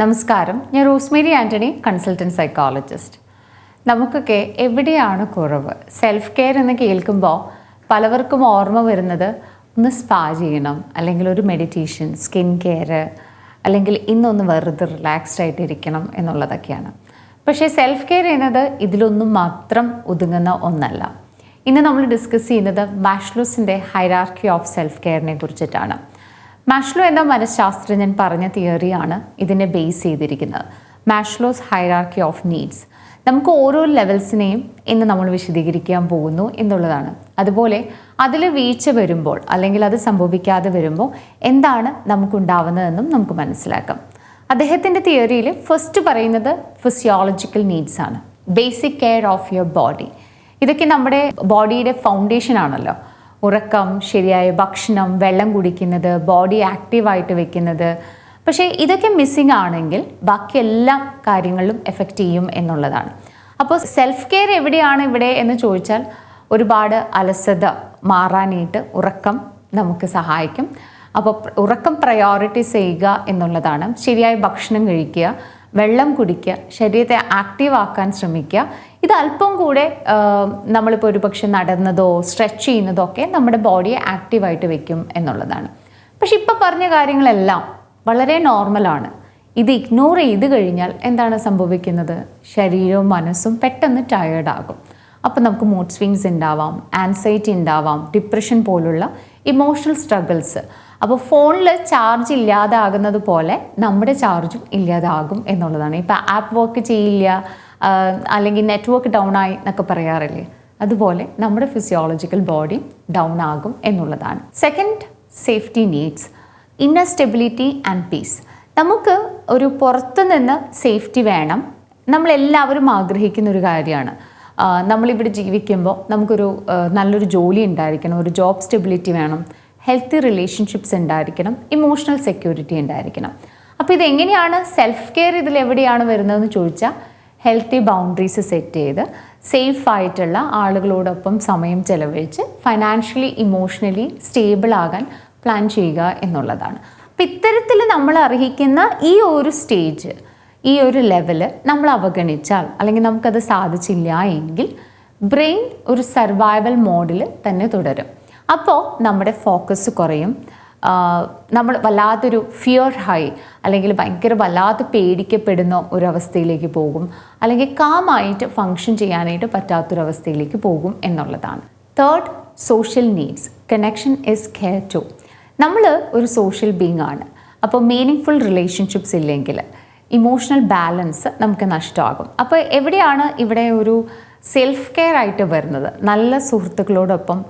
നമസ്കാരം. ഞാൻ Rosemary Antony consultant psychologist. നമുക്കൊക്കെ എവിടെയാണ് കുറവ്? സെൽഫ് കെയർ എന്ന് കേൾക്കുമ്പോൾ പലവർക്കും ഓർമ്മ വരുന്നത് ഒന്ന് സ്പാ ചെയ്യണം അല്ലെങ്കിൽ ഒരു മെഡിറ്റേഷൻ സ്കിൻ കെയർ അല്ലെങ്കിൽ ഇന്നൊന്ന് വെറുതെ റിലാക്സ്ഡ് ആയിട്ട് ഇരിക്കണം എന്നുള്ളതൊക്കെയാണ്. പക്ഷേ സെൽഫ് കെയർ എന്നത് ഇതിലൊന്നും മാത്രം ഒതുങ്ങുന്ന ഒന്നല്ല. ഇന്ന് നമ്മൾ ഡിസ്കസ് ചെയ്യുന്നത് മാഷ്ലൂസിന്റെ ഹൈറാർക്കി ഓഫ് സെൽഫ് കെയറിനെ കുറിച്ചിട്ടാണ്. മാഷ്ലോ എന്ന മനഃശാസ്ത്രജ്ഞൻ പറഞ്ഞ തിയറിയാണ് ഇതിനെ ബേസ് ചെയ്തിരിക്കുന്നത്. മാഷ്ലോസ് ഹൈറാർക്കി ഓഫ് നീഡ്സ് നമുക്ക് ഓരോ ലെവൽസിനെയും ഇന്ന് നമ്മൾ വിശദീകരിക്കാൻ പോകുന്നു എന്നുള്ളതാണ്. അതുപോലെ അതിൽ വീഴ്ച വരുമ്പോൾ അല്ലെങ്കിൽ അത് സംഭവിക്കാതെ വരുമ്പോൾ എന്താണ് നമുക്കുണ്ടാവുന്നതെന്നും നമുക്ക് മനസ്സിലാക്കാം. അദ്ദേഹത്തിന്റെ തിയറിയിൽ ഫസ്റ്റ് പറയുന്നത് ഫിസിയോളജിക്കൽ നീഡ്സ് ആണ്. Basic care of your body ഇതൊക്കെ നമ്മുടെ ബോഡിയുടെ ഫൗണ്ടേഷൻ ആണല്ലോ. ഉറക്കം ശരിയായ ഭക്ഷണം വെള്ളം കുടിക്കുന്നത് ബോഡി ആക്റ്റീവായിട്ട് വെക്കുന്നത്. പക്ഷേ ഇതൊക്കെ മിസ്സിംഗ് ആണെങ്കിൽ ബാക്കി എല്ലാ കാര്യങ്ങളിലും എഫക്റ്റ് ചെയ്യും എന്നുള്ളതാണ്. അപ്പോൾ സെൽഫ് കെയർ എവിടെയാണ് ഇവിടെ എന്ന് ചോദിച്ചാൽ ഒരുപാട് അലസത മാറാനായിട്ട് ഉറക്കം നമുക്ക് സഹായിക്കും. അപ്പോൾ ഉറക്കം പ്രയോറിറ്റി ചെയ്യുക എന്നുള്ളതാണ്. ശരിയായ ഭക്ഷണം കഴിക്കുക വെള്ളം കുടിക്കുക ശരീരത്തെ ആക്റ്റീവ് ആക്കാൻ ശ്രമിക്കുക. ഇത് അല്പം കൂടെ നമ്മളിപ്പോൾ ഒരു പക്ഷെ നടന്നതോ സ്ട്രെച്ച് ചെയ്യുന്നതോ ഒക്കെ നമ്മുടെ ബോഡിയെ ആക്റ്റീവായിട്ട് വെക്കും എന്നുള്ളതാണ്. പക്ഷെ ഇപ്പം പറഞ്ഞ കാര്യങ്ങളെല്ലാം വളരെ നോർമലാണ് ഇത് ഇഗ്നോർ ചെയ്ത് കഴിഞ്ഞാൽ എന്താണ് സംഭവിക്കുന്നത്? ശരീരവും മനസ്സും പെട്ടെന്ന് ടയേർഡാകും അപ്പോൾ നമുക്ക് മൂഡ് സ്വിങ്സ് ഉണ്ടാവാം ആൻസൈറ്റി ഉണ്ടാവാം ഡിപ്രഷൻ പോലുള്ള ഇമോഷണൽ സ്ട്രഗിൾസ് അപ്പോൾ ഫോണിൽ ചാർജ് ഇല്ലാതാകുന്നത് പോലെ നമ്മുടെ ചാർജും ഇല്ലാതാകും എന്നുള്ളതാണ്. ഇപ്പോൾ ആപ്പ് വർക്ക് ചെയ്യില്ല അല്ലെങ്കിൽ നെറ്റ്വർക്ക് ഡൗൺ ആയി എന്നൊക്കെ പറയാറില്ലേ? അതുപോലെ നമ്മുടെ ഫിസിയോളജിക്കൽ ബോഡി ഡൗൺ ആകും എന്നുള്ളതാണ്. Second safety needs inner stability and peace നമുക്ക് ഒരു പുറത്തുനിന്ന് സേഫ്റ്റി വേണം. നമ്മളെല്ലാവരും ആഗ്രഹിക്കുന്ന ഒരു കാര്യമാണ്. നമ്മളിവിടെ ജീവിക്കുമ്പോൾ നമുക്കൊരു നല്ലൊരു ജോലി ഉണ്ടായിരിക്കണം ഒരു ജോബ് സ്റ്റെബിലിറ്റി വേണം ഹെൽത്തി റിലേഷൻഷിപ്സ് ഉണ്ടായിരിക്കണം ഇമോഷണൽ സെക്യൂരിറ്റി ഉണ്ടായിരിക്കണം. അപ്പോൾ ഇതെങ്ങനെയാണ് സെൽഫ് കെയർ ഇതിൽ എവിടെയാണ് വരുന്നതെന്ന് ചോദിച്ചാൽ ഹെൽത്തി ബൗണ്ടറീസ് സെറ്റ് ചെയ്ത് സേഫ് ആയിട്ടുള്ള ആളുകളോടൊപ്പം സമയം ചെലവഴിച്ച് ഫൈനാൻഷ്യലി ഇമോഷണലി സ്റ്റേബിൾ ആകാൻ പ്ലാൻ ചെയ്യുക എന്നുള്ളതാണ്. അപ്പം ഇത്തരത്തിൽ നമ്മൾ അർഹിക്കുന്ന ഈ ഒരു സ്റ്റേജ് ഈ ഒരു ലെവൽ നമ്മൾ അവഗണിച്ചാൽ അല്ലെങ്കിൽ നമുക്കത് സാധിച്ചില്ല എങ്കിൽ ബ്രെയിൻ ഒരു സർവൈവൽ മോഡിൽ തന്നെ തുടരും. അപ്പോൾ നമ്മുടെ ഫോക്കസ് കുറയും. നമ്മൾ വല്ലാത്തൊരു ഫിയർ ഹൈ അല്ലെങ്കിൽ ഭയങ്കര വല്ലാതെ പേടിക്കപ്പെടുന്ന ഒരവസ്ഥയിലേക്ക് പോകും. അല്ലെങ്കിൽ കാമായിട്ട് ഫങ്ഷൻ ചെയ്യാനായിട്ട് പറ്റാത്തൊരവസ്ഥയിലേക്ക് പോകും എന്നുള്ളതാണ്. Third social needs connection is care to നമ്മൾ ഒരു സോഷ്യൽ ബീങ് ആണ്. അപ്പോൾ മീനിങ് ഫുൾ റിലേഷൻഷിപ്സ് ഇല്ലെങ്കിൽ ഇമോഷണൽ ബാലൻസ് നമുക്ക് നഷ്ടമാകും. അപ്പോൾ എവിടെയാണ് ഇവിടെ ഒരു സെൽഫ് കെയർ ആയിട്ട് വരുന്നത്? നല്ല സുഹൃത്തുക്കളോടൊപ്പം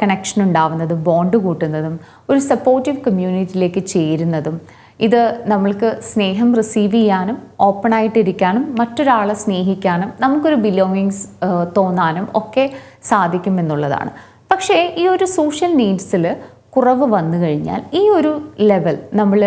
കണക്ഷൻ ഉണ്ടാവുന്നതും ബോണ്ട് കൂട്ടുന്നതും ഒരു സപ്പോർട്ടീവ് കമ്മ്യൂണിറ്റിയിലേക്ക് ചേരുന്നതും ഇത് നമ്മൾക്ക് സ്നേഹം റിസീവ് ചെയ്യാനും ഓപ്പണായിട്ടിരിക്കാനും മറ്റൊരാളെ സ്നേഹിക്കാനും നമുക്കൊരു ബിലോങ്ങിങ്സ് തോന്നാനും ഒക്കെ സാധിക്കുമെന്നുള്ളതാണ് പക്ഷേ ഈ ഒരു സോഷ്യൽ നീഡ്സിൽ കുറവ് വന്നു കഴിഞ്ഞാൽ ഈ ഒരു ലെവൽ നമ്മൾ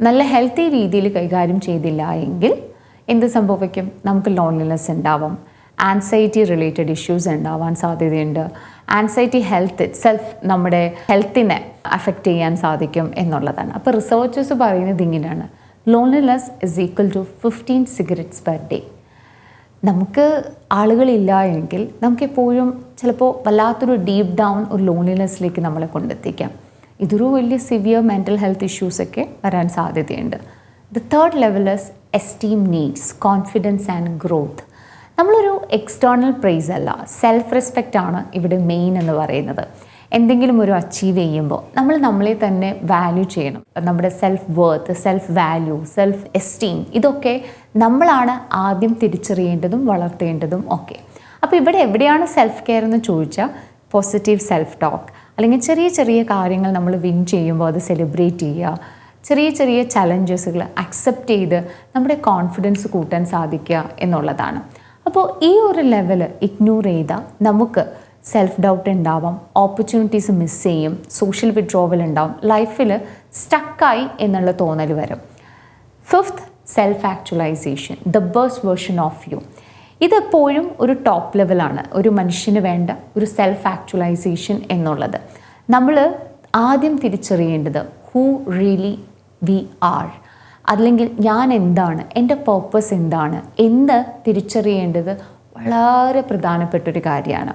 നല്ല ഹെൽത്തി രീതിയിൽ കൈകാര്യം ചെയ്തില്ല എങ്കിൽ എന്ത് സംഭവിക്കും? നമുക്ക് ലോൺലിനെസ് ഉണ്ടാവും. ആൻസൈറ്റി റിലേറ്റഡ് ഇഷ്യൂസ് ഉണ്ടാവാൻ സാധ്യതയുണ്ട്. ആൻസൈറ്റി ഹെൽത്ത് സെൽഫ് നമ്മുടെ ഹെൽത്തിനെ അഫക്റ്റ് ചെയ്യാൻ സാധിക്കും എന്നുള്ളതാണ്. അപ്പോൾ റിസർച്ചേഴ്സ് പറയുന്നത് ഇങ്ങനെയാണ്. Loneliness is equal to fifteen cigarettes per day നമുക്ക് ആളുകളില്ല എങ്കിൽ നമുക്കെപ്പോഴും ചിലപ്പോൾ വല്ലാത്തൊരു ഡീപ്പ് ഡൗൺ ഒരു ലോൺലിനെസ്സിലേക്ക് നമ്മളെ കൊണ്ടെത്തിക്കാം. ഇതൊരു വലിയ സിവിയർ മെന്റൽ ഹെൽത്ത് ഇഷ്യൂസൊക്കെ വരാൻ സാധ്യതയുണ്ട്. The third level esteem needs confidence and growth നമ്മളൊരു എക്സ്റ്റേണൽ പ്രൈസ് അല്ല സെൽഫ് റെസ്പെക്റ്റ് ആണ് ഇവിടെ മെയിൻ എന്ന് പറയുന്നത്. എന്തെങ്കിലും ഒരു അച്ചീവ് ചെയ്യുമ്പോൾ നമ്മൾ നമ്മളെ തന്നെ വാല്യൂ ചെയ്യണം. നമ്മുടെ self worth self value self esteem ഇതൊക്കെ നമ്മളാണ് ആദ്യം തിരിച്ചറിയേണ്ടതും വളർത്തേണ്ടതും ഒക്കെ. അപ്പോൾ ഇവിടെ എവിടെയാണ് സെൽഫ് കെയർ എന്ന് ചോദിച്ചാൽ പോസിറ്റീവ് സെൽഫ് ടോക്ക് അല്ലെങ്കിൽ ചെറിയ ചെറിയ കാര്യങ്ങൾ നമ്മൾ വിൻ ചെയ്യുമ്പോൾ അത് സെലിബ്രേറ്റ് ചെയ്യുക. ചെറിയ ചെറിയ ചലഞ്ചസുകൾ അക്സെപ്റ്റ് ചെയ്ത് നമ്മുടെ കോൺഫിഡൻസ് കൂട്ടാൻ സാധിക്കുക എന്നുള്ളതാണ്. അപ്പോൾ ഈ ഒരു ലെവൽ ഇഗ്നോർ ചെയ്താൽ നമുക്ക് സെൽഫ് ഡൗട്ട് ഉണ്ടാവാം ഓപ്പർച്യൂണിറ്റീസ് മിസ് ചെയ്യും സോഷ്യൽ വിഡ്രോവൽ ഉണ്ടാവും ലൈഫിൽ സ്റ്റക്കായി എന്നുള്ള തോന്നൽ വരും. Fifth self actualization the best version of you ഇതെപ്പോഴും ഒരു ടോപ്പ് ലെവലാണ് ഒരു മനുഷ്യന് വേണ്ട ഒരു സെൽഫ് ആക്ച്വലൈസേഷൻ എന്നുള്ളത്. നമ്മൾ ആദ്യം തിരിച്ചറിയേണ്ടത് ഹൂ റിയലി വി ആർ അല്ലെങ്കിൽ ഞാൻ എന്താണ് എന്റെ പേർപ്പസ് എന്താണ് എന്ന് തിരിച്ചറിയേണ്ടത് വളരെ പ്രധാനപ്പെട്ടൊരു കാര്യമാണ്.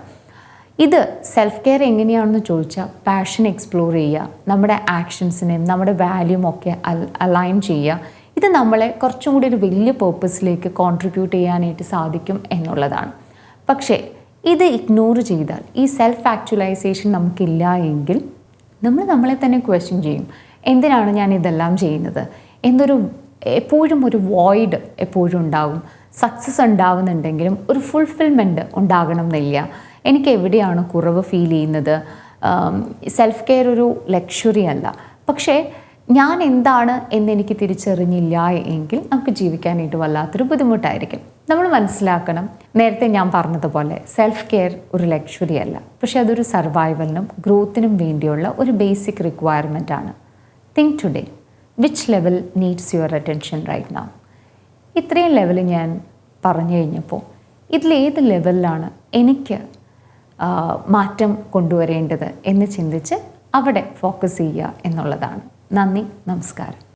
ഇത് സെൽഫ് കെയർ എങ്ങനെയാണെന്ന് ചോദിച്ചാൽ പാഷൻ എക്സ്പ്ലോർ ചെയ്യുക നമ്മുടെ ആക്ഷൻസിനെയും നമ്മുടെ വാല്യൂമൊക്കെ അലൈൻ ചെയ്യുക ഇത് നമ്മളെ കുറച്ചും കൂടി ഒരു വലിയ പേർപ്പസിലേക്ക് കോൺട്രിബ്യൂട്ട് ചെയ്യാനായിട്ട് സാധിക്കും എന്നുള്ളതാണ്. പക്ഷേ ഇത് ഇഗ്നോർ ചെയ്താൽ ഈ സെൽഫ് ആക്ച്വലൈസേഷൻ നമുക്കില്ല എങ്കിൽ നമ്മൾ നമ്മളെ തന്നെ ക്വസ്റ്റ്യൻ ചെയ്യും. എന്തിനാണ് ഞാൻ ഇതെല്ലാം ചെയ്യുന്നത്? എന്നൊരു എപ്പോഴും ഒരു വോയിഡ് എപ്പോഴും ഉണ്ടാകും സക്സസ് ഉണ്ടാവുന്നുണ്ടെങ്കിലും ഒരു ഫുൾഫിൽമെന്റ് ഉണ്ടാകണം എന്നില്ല. എനിക്ക് എവിടെയാണ് കുറവ് ഫീൽ ചെയ്യുന്നത്? സെൽഫ് കെയർ ഒരു ലക്ഷറി അല്ല. പക്ഷേ ഞാൻ എന്താണ് എന്നെനിക്ക് തിരിച്ചറിഞ്ഞില്ല എങ്കിൽ നമുക്ക് ജീവിക്കാനായിട്ട് വല്ലാത്തൊരു ബുദ്ധിമുട്ടായിരിക്കും. നമ്മൾ മനസ്സിലാക്കണം. നേരത്തെ ഞാൻ പറഞ്ഞതുപോലെ സെൽഫ് കെയർ ഒരു ലക്ഷറി അല്ല. പക്ഷെ അതൊരു സർവൈവലിനും ഗ്രോത്തിനും വേണ്ടിയുള്ള ഒരു ബേസിക് റിക്വയർമെന്റ് ആണ്. Think today which level needs your attention right നാം ഇത്രയും ലെവൽ ഞാൻ പറഞ്ഞു കഴിഞ്ഞപ്പോൾ ഇതിലേത് ലെവലിലാണ് എനിക്ക് മാറ്റം കൊണ്ടുവരേണ്ടത് എന്ന് ചിന്തിച്ച് അവിടെ ഫോക്കസ് ചെയ്യുക എന്നുള്ളതാണ്. നന്ദി നമസ്കാരം.